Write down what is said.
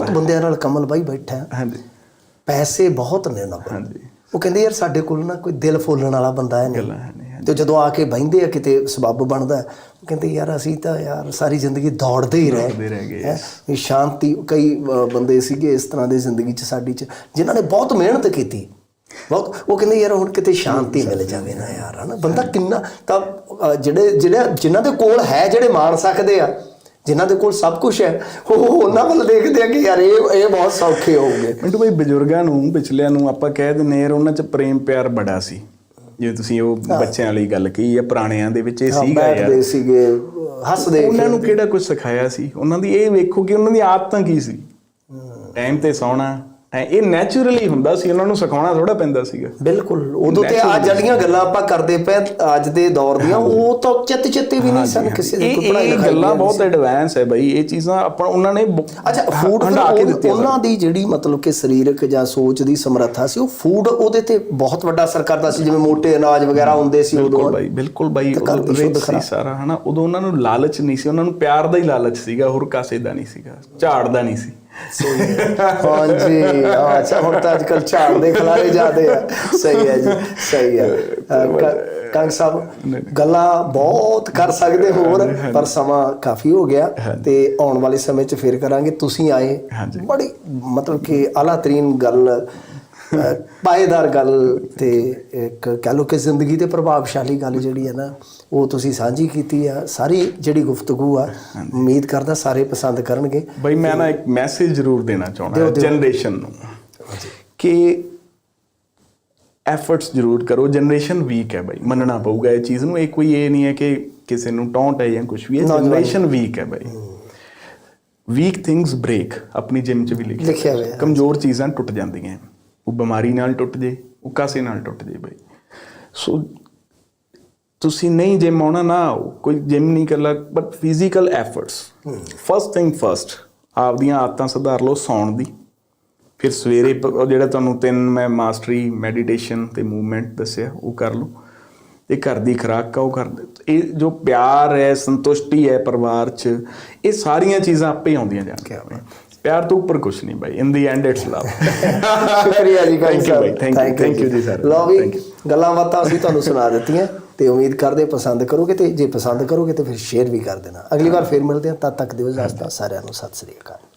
ਬਹੁਤ ਬੰਦਿਆਂ ਨਾਲ ਕਮਲ ਬਾਈ ਬੈਠਾ। ਹੈ। ਹਾਂਜੀ। ਪੈਸੇ ਬਹੁਤ ਨੇ ਉਹਨਾਂ ਕੋਲ। ਹਾਂਜੀ। ਉਹ ਕਹਿੰਦੇ ਯਾਰ ਸਾਡੇ ਕੋਲ ਨਾ ਕੋਈ ਦਿਲ ਫੋਲਣ ਵਾਲਾ ਬੰਦਾ ਹੈ ਨਹੀਂ। ਤੇ ਜਦੋਂ ਆ ਕੇ ਬਹਿੰਦੇ ਆ ਕਿਤੇ ਸਬੱਬ ਬਣਦਾ ਕਹਿੰਦੇ ਯਾਰ ਅਸੀਂ ਤਾਂ ਯਾਰ ਸਾਰੀ ਜ਼ਿੰਦਗੀ ਦੌੜਦੇ ਹੀ ਰਹੇ। ਦੌੜਦੇ ਰਹਿ ਗਏ, ਹੈਂ। ਵੀ ਸ਼ਾਂਤੀ ਕਈ ਬੰਦੇ ਸੀਗੇ ਇਸ ਤਰ੍ਹਾਂ ਦੇ ਜ਼ਿੰਦਗੀ 'ਚ ਸਾਡੀ 'ਚ ਜਿਨ੍ਹਾਂ ਨੇ ਬਹੁਤ ਮਿਹਨਤ ਕੀਤੀ। ਬਹੁਤ ਉਹ ਕਹਿੰਦੇ ਯਾਰ ਹੁਣ ਕਿਤੇ ਸ਼ਾਂਤੀ ਮਿਲ ਜਾਵੇ ਨਾ ਯਾਰ ਹਨਾ? ਬੰਦਾ ਕਿੰਨਾ ਤਾਂ ਜਿਹੜੇ ਜਿਹੜੇ ਜਿਨ੍ਹਾਂ ਦੇ ਕੋਲ ਹੈ ਜਿਹੜੇ ਮਾਣ ਸਕਦੇ ਆ ਜਿਨ੍ਹਾਂ ਦੇ ਕੋਲ ਸਭ ਕੁਝ ਹੈ ਉਹ ਉਹਨਾਂ ਵੱਲ ਦੇਖਦੇ ਆ ਕਿ ਯਾਰ ਇਹ ਇਹ ਬਹੁਤ ਸੌਖੇ ਹੋਊਗੇ ਮਿੰਟੂ ਭਾਈ ਬਜ਼ੁਰਗਾਂ ਨੂੰ ਪਿਛਲਿਆਂ ਨੂੰ ਆਪਾਂ ਕਹਿ ਦਿੰਨੇ ਯਾਰ ਉਹਨਾਂ 'ਚ ਪ੍ਰੇਮ ਪਿਆਰ ਬੜਾ ਸੀ। ਜਿਵੇਂ ਤੁਸੀਂ ਉਹ ਬੱਚਿਆਂ ਵਾਲੀ ਗੱਲ ਕਹੀ ਆ ਪੁਰਾਣਿਆਂ ਦੇ ਵਿੱਚ ਇਹ ਸੀਗਾ ਯਾਰ। ਬੈਠਦੇ ਸੀਗੇ ਹੱਸਦੇ ਉਹਨਾਂ ਨੂੰ ਕਿਹੜਾ ਕੁਝ ਸਿਖਾਇਆ ਸੀ? ਉਹਨਾਂ ਦੀ ਇਹ ਵੇਖੋ ਕਿ ਉਹਨਾਂ ਦੀ ਆਦਤਾਂ ਕੀ ਸੀ? ਟਾਈਮ ਤੇ ਸੌਣਾ ਇਹ ਨੇਚਰਲੀ ਹੁੰਦਾ ਸੀ ਉਹਨਾਂ ਨੂੰ ਸਿਖਾਉਣਾ ਥੋੜਾ ਪੈਂਦਾ ਸੀਗਾ। ਬਿਲਕੁਲ ਉਦੋਂ ਤੇ ਆ ਜਿਹੜੀਆਂ ਗੱਲਾਂ ਆਪਾਂ ਕਰਦੇ ਪਏ ਅੱਜ ਦੇ ਦੌਰ ਦੀਆਂ ਉਹ ਤਾਂ ਚਿੱਤ ਚਿੱਤੇ ਵੀ ਨਹੀਂ ਸਨ ਕਿਸੇ ਦੀ ਕੋਈ ਲਿਖਾਈ ਗੱਲਾਂ ਬਹੁਤ। ਐਡਵਾਂਸ ਹੈ ਬਈ ਇਹ ਚੀਜ਼ਾਂ ਆਪਾਂ ਉਹਨਾਂ ਨੇ ਅੱਛਾ ਫੂਡ ਕੇ ਦਿੱਤੀਆਂ ਉਹਨਾਂ ਦੀ ਜਿਹੜੀ ਮਤਲਬ ਕਿ ਸਰੀਰਕ ਜਾਂ ਸੋਚ ਦੀ ਸਮਰੱਥਾ ਸੀ ਉਹ ਫੂਡ ਉਹਦੇ ਤੇ ਬਹੁਤ ਵੱਡਾ ਅਸਰ ਕਰਦਾ ਸੀ ਜਿਵੇਂ ਮੋٹے ਅਨਾਜ ਵਗੈਰਾ ਹੁੰਦੇ ਸੀ ਬਿਲਕੁਲ ਉਦੋਂ ਬਾਈ ਬਿਲਕੁਲ ਬਾਈ ਤੇ ਘਰ ਉਦੋਂ rich ਸੀ। ਸਾਰਾ ਹਨਾ? ਉਦੋਂ ਉਹਨਾਂ ਨੂੰ ਲਾਲਚ ਨਹੀਂ ਸੀ ਉਹਨਾਂ ਨੂੰ ਪਿਆਰ ਦਾ ਹੀ ਲਾਲਚ ਸੀਗਾ ਹੋਰ ਕਾਸੇ ਦਾ ਨਹੀਂ ਸੀਗਾ ਝਾੜ ਦਾ ਨਹੀਂ ਸੀ। ਹਾਂਜੀ ਹਾਂ, ਅੱਛਾ ਹੁਣ ਤਾਂ ਅੱਜਕੱਲ ਝਾੜ ਦੇ ਖਿਲਾਰੇ ਜਾਂਦੇ ਆ। ਸਹੀ ਹੈ ਜੀ ਸਹੀ ਹੈ। ਕੰਗ ਸਾਹਿਬ ਗੱਲਾਂ ਬਹੁਤ ਕਰ ਸਕਦੇ ਹੋਰ ਪਰ ਸਮਾਂ ਕਾਫੀ ਹੋ ਗਿਆ ਤੇ ਆਉਣ ਵਾਲੇ ਸਮੇਂ 'ਚ ਫੇਰ ਕਰਾਂਗੇ। ਤੁਸੀਂ ਆਏ ਹਾਂਜੀ। ਬੜੀ ਮਤਲਬ ਕਿ ਆਲਾ ਤਰੀਨ ਗੱਲ ਪਾਏਦਾਰ ਗੱਲ ਤੇ ਇੱਕ ਕਹ ਲੋ ਕਿ ਜ਼ਿੰਦਗੀ ਤੇ ਪ੍ਰਭਾਵਸ਼ਾਲੀ ਗੱਲ ਜਿਹੜੀ ਹੈ ਨਾ ਉਹ ਤੁਸੀਂ ਸਾਂਝੀ ਕੀਤੀ ਆ। ਸਾਰੀ ਜਿਹੜੀ ਗੁਫ਼ਤਗੂ ਆ ਉਮੀਦ ਕਰਦਾ ਸਾਰੇ ਪਸੰਦ ਕਰਨਗੇ। ਬਈ ਮੈਂ ਨਾ ਇੱਕ ਮੈਸੇਜ ਜ਼ਰੂਰ ਦੇਣਾ ਚਾਹੁੰਦਾ ਜਨਰੇਸ਼ਨ ਨੂੰ। ਕਿ ਐਫਰਟਸ ਜ਼ਰੂਰ ਕਰੋ। ਜਨਰੇਸ਼ਨ ਵੀਕ ਹੈ ਬਈ ਮੰਨਣਾ ਪਊਗਾ ਇਹ ਚੀਜ਼ ਨੂੰ। ਇਹ ਕੋਈ ਇਹ ਨਹੀਂ ਹੈ ਕਿ ਕਿਸੇ ਨੂੰ ਟੌਂਟ ਹੈ ਜਾਂ ਕੁਝ ਵੀ ਹੈ। ਜਨਰੇਸ਼ਨ ਵੀਕ ਹੈ ਬਈ। ਵੀਕ ਥਿੰਗਸ ਬ੍ਰੇਕ ਆਪਣੀ ਜਿਮ ਚ ਵੀ ਲਿਖਿਆ ਹੋਇਆ। ਕਮਜ਼ੋਰ ਚੀਜ਼ਾਂ ਟੁੱਟ ਜਾਂਦੀਆਂ। ਉਹ ਬਿਮਾਰੀ ਨਾਲ ਟੁੱਟ ਜੇ ਉਹ ਕਾਸੇ ਨਾਲ ਟੁੱਟ ਜੇ ਬਈ। ਸੋ ਤੁਸੀਂ ਨਹੀਂ ਜਿਮ ਆਉਣਾ ਨਾ ਆਓ ਕੋਈ ਜਿਮ ਨਹੀਂ ਕਰਲਾ but physical efforts first thing first ਆਪਦੀਆਂ ਆਦਤਾਂ ਸੁਧਾਰ ਲਓ ਸੌਣ ਦੀ। ਫਿਰ ਸਵੇਰੇ ਜਿਹੜਾ ਤੁਹਾਨੂੰ ਤਿੰਨ ਮੈਂ ਮਾਸਟਰੀ ਮੈਡੀਟੇਸ਼ਨ ਤੇ ਮੂਵਮੈਂਟ ਦੱਸਿਆ ਉਹ ਕਰ ਲਓ। ਤੇ ਘਰ ਦੀ ਖੁਰਾਕ ਆ ਉਹ ਕਰ ਇਹ ਜੋ ਪਿਆਰ ਹੈ ਸੰਤੁਸ਼ਟੀ ਹੈ ਪਰਿਵਾਰ 'ਚ ਇਹ ਸਾਰੀਆਂ ਚੀਜ਼ਾਂ ਆਪੇ ਆਉਂਦੀਆਂ ਜਾਣਗੀਆਂ ਪਿਆਰ ਤੋਂ ਉੱਪਰ ਕੁਝ ਨਹੀਂ ਬਾਈ। In the end it's love ਸ਼ੁਕਰੀਆ ਜੀ thank you, thank you ਜੀ sir, ਲਓ ਵੀ. ਗੱਲਾਂ ਬਾਤਾਂ ਅਸੀਂ ਤੁਹਾਨੂੰ ਸੁਣਾ ਦਿੱਤੀਆਂ ਤੇ ਉਮੀਦ ਕਰਦੇ ਪਸੰਦ ਕਰੋਗੇ ਤੇ ਜੇ ਪਸੰਦ ਕਰੋਗੇ ਤੇ ਫਿਰ ਸ਼ੇਅਰ ਵੀ ਕਰ ਦੇਣਾ। ਅਗਲੀ ਵਾਰ ਫੇਰ ਮਿਲਦੇ ਹਾਂ। ਤਦ ਤੱਕ ਦਿਓ ਇਜਾਜ਼ਤ। ਸਾਰਿਆਂ ਨੂੰ ਸਤਿ ਸ੍ਰੀ ਅਕਾਲ।